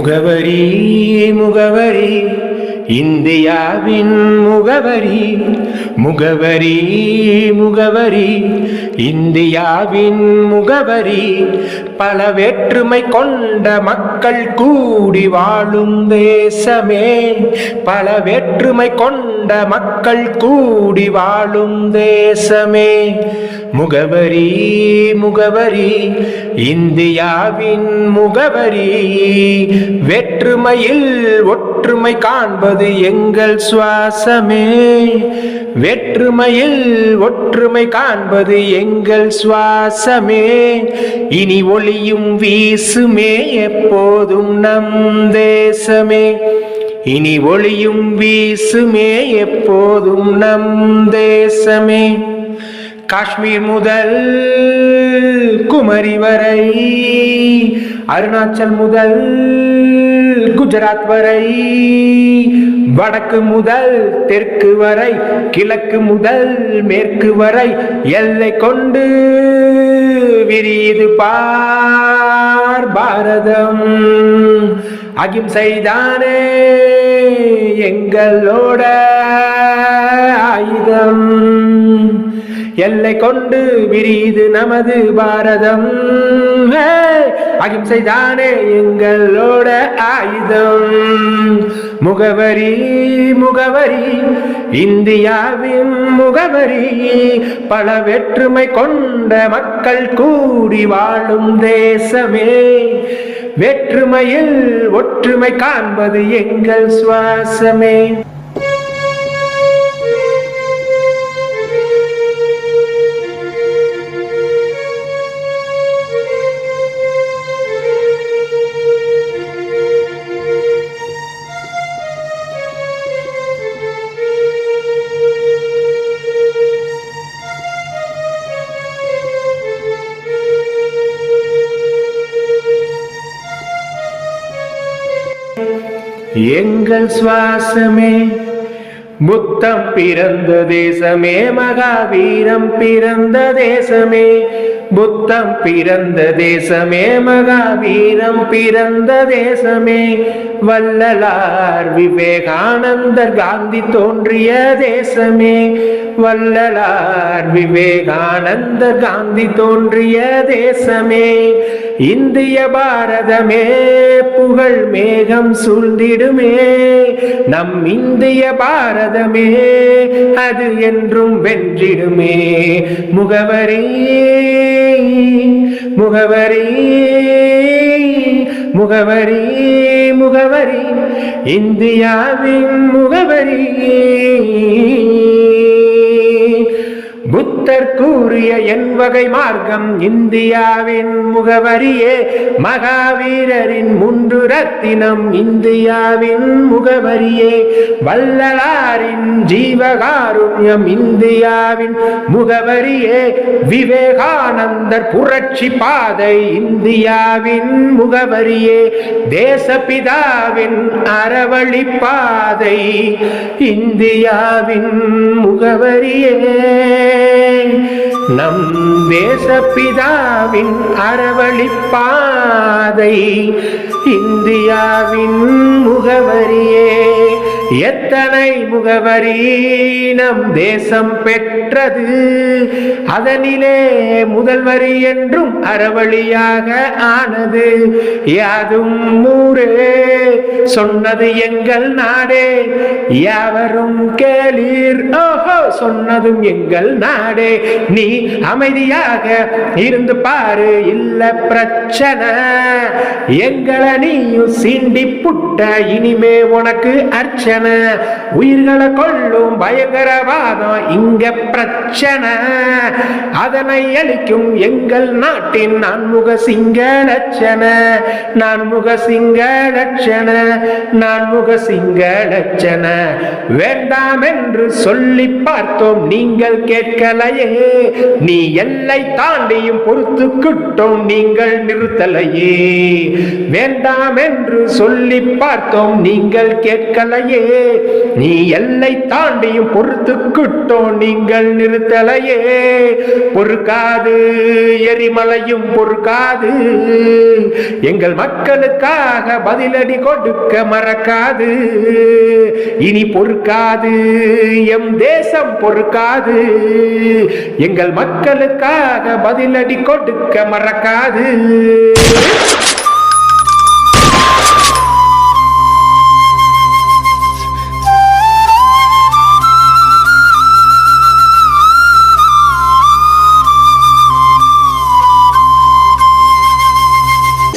முகவரி முகவரி இந்தியாவின் முகவரி. முகவரி முகவரி இந்தியாவின் முகவரி. பல வேற்றுமை கொண்ட மக்கள் கூடி வாழும் தேசமே. பல வேற்றுமை கொண்ட மக்கள் கூடி வாழும் தேசமே. முகவரி முகவரி இந்தியாவின் முகவரி. வேற்றுமையில் ஒற்றுமை காண்பது எங்கள் சுவாசமே. வேற்றுமையில் ஒற்றுமை காண்பது எங்கள் சுவாசமே. இனி ஒளியும் வீசுமே எப்போதும் நம் தேசமே. இனி ஒளியும் வீசுமே எப்போதும் நம் தேசமே. காஷ்மீர் முதல் குமரி வரை அருணாச்சல் முதல் குஜராத் வரை வடக்கு முதல் தெற்கு வரை கிழக்கு முதல் மேற்கு வரை எல்லை கொண்டு விரிது பார் பாரதம். அகிம்சைதானே எங்களோட ஆயுதம். எல்லை கொண்டு விரிது நமது பாரதம். அகிம்சை தானே எங்களோட ஆயுதம். முகவரி முகவரி இந்தியாவின் முகவரி பல வேற்றுமை கொண்ட மக்கள் கூடி வாழும் தேசமே. வேற்றுமையில் ஒற்றுமை காண்பது எங்கள் சுவாசமே. எங்கள் சுவாசமே. முத்தம் பிறந்த தேசமே மகாவீரம் பிறந்த தேசமே. புத்தம் பிறந்த தேசமே மகாவீரம் பிறந்த தேசமே. வள்ளலார் விவேகானந்தர் காந்தி தோன்றிய தேசமே. வள்ளலார் விவேகானந்த காந்தி தோன்றிய தேசமே. இந்திய பாரதமே புகழ் மேகம் சூழ்ந்திடுமே. நம் இந்திய பாரதமே அது என்றும் வென்றிடுமே. முகவரி முகவரி முகவரி முகவரி. இந்தியாவின் முகவரி. கூறிய என் வகை மார்க்கம் இந்தியாவின் முகவரியே. மகாவீரரின் முன்று ரத்தினம் இந்தியாவின் முகவரியே. வள்ளலாரின் ஜீவகாருண்யம் இந்தியாவின் முகவரியே. விவேகானந்தர் புரட்சி பாதை இந்தியாவின் முகவரியே. தேசபிதாவின் அறவழி பாதை இந்தியாவின் முகவரியே. நம் தேசபிதாவின் அறவழிப்பாதை இந்தியாவின் முகவரியே. எத்தனை முகவரி நம் தேசம் பெற்றது? அதனிலே முதல்வரி என்றும் அறவழியாக ஆனது. யாதும் ஊரே சொன்னது எங்கள் நாடே. யாவரும் கேளீர். ஓஹோ சொன்னதும் எங்கள் நாடே. நீ அமைதியாக இருந்து பாரு இல்ல பிரச்சனை. எங்களை நீயும் சீண்டி புட்ட இனிமே உனக்கு அர்ச்சனை. এখানে உயிர்களை கொள்ளும் பயங்கரவாதம் இங்க பிரச்சனை. அதனை அளிக்கும் எங்கள் நாட்டின் நான்முக சிங்க லட்சண. நான்முக சிங்க லட்சண நான்முக சிங்க லட்சண. வேண்டாம் என்று சொல்லி பார்த்தோம் நீங்கள் கேட்கலையே. நீ எல்லை தாண்டியும் பொறுத்துக்கிட்டோம் நீங்கள் நிறுத்தலையே. வேண்டாம் என்று சொல்லி பார்த்தோம் நீங்கள் கேட்கலையே. நீ எல்லை தாண்டியும் பொறுத்துக்கிட்டோம் நீங்கள் நிறுத்தலையே. பொறுக்காது எரிமலையும் பொறுக்காது. எங்கள் மக்களுக்காக பதிலடி கொடுக்க மறக்காது. இனி பொறுக்காது எம் தேசம் பொறுக்காது. எங்கள் மக்களுக்காக பதிலடி கொடுக்க மறக்காது.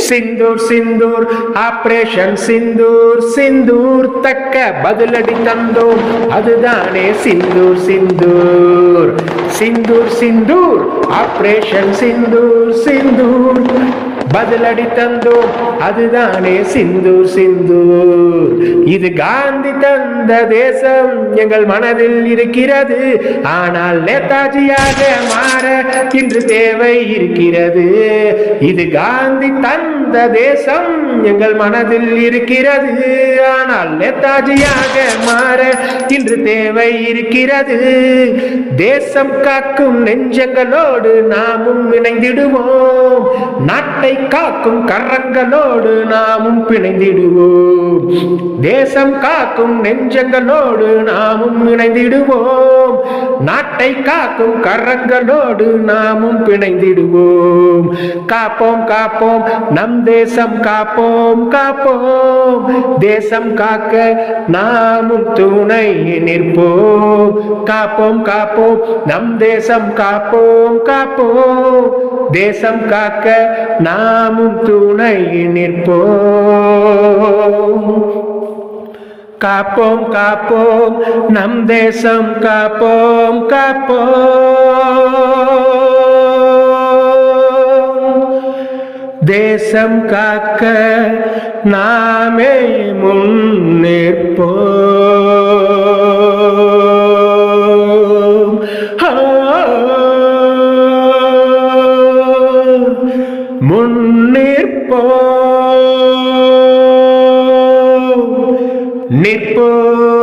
சிந்தூர் சிந்தூர். ஆப்ரேஷன் சிந்தூர் சிந்தூர். தக்க பதிலடி தந்தோம். அதுதானே சிந்தூர் சிந்தூர். சிந்தூர் சிந்தூர். ஆப்ரேஷன் சிந்தூர் சிந்தூர். பதிலடி தந்தோம் அதுதானே சிந்து சிந்து. இது காந்தி தந்த தேசம் எங்கள் மனதில் இருக்கிறது. ஆனால் நேதாஜியாக மாற இன்று தேவை இருக்கிறது. இது காந்தி தந்த தேசம் எங்கள் மனதில் இருக்கிறது. ஆனால் நேதாஜியாக மாற இன்று தேவை இருக்கிறது. தேசம் காக்கும் நெஞ்சங்களோடு நாமும் இணைந்திடுவோம். நாட்டை காக்கும் கரங்களோடு நாமும் பிணைந்திடுவோம். தேசம் காக்கும் நெஞ்சங்களோடு நாமும் இணைந்திடுவோம். நாட்டை காக்கும் கரங்களோடு நாமும் பிணைந்திடுவோம். காப்போம் காப்போம் நம் தேசம் காப்போம் காப்போம். தேசம் காக்க நாமும் துணை நிற்போம். காப்போம் காப்போம் நம் தேசம் காப்போம் காப்போம். தேசம் காக்க நாம் நாமும் துணை நிற்போம். காப்போம் காப்போம் நம் தேசம் காப்போம் காப்போம். தேசம் காக்க நாமே முன் நிற்போம். முன்னேற்போம் நிற்போம்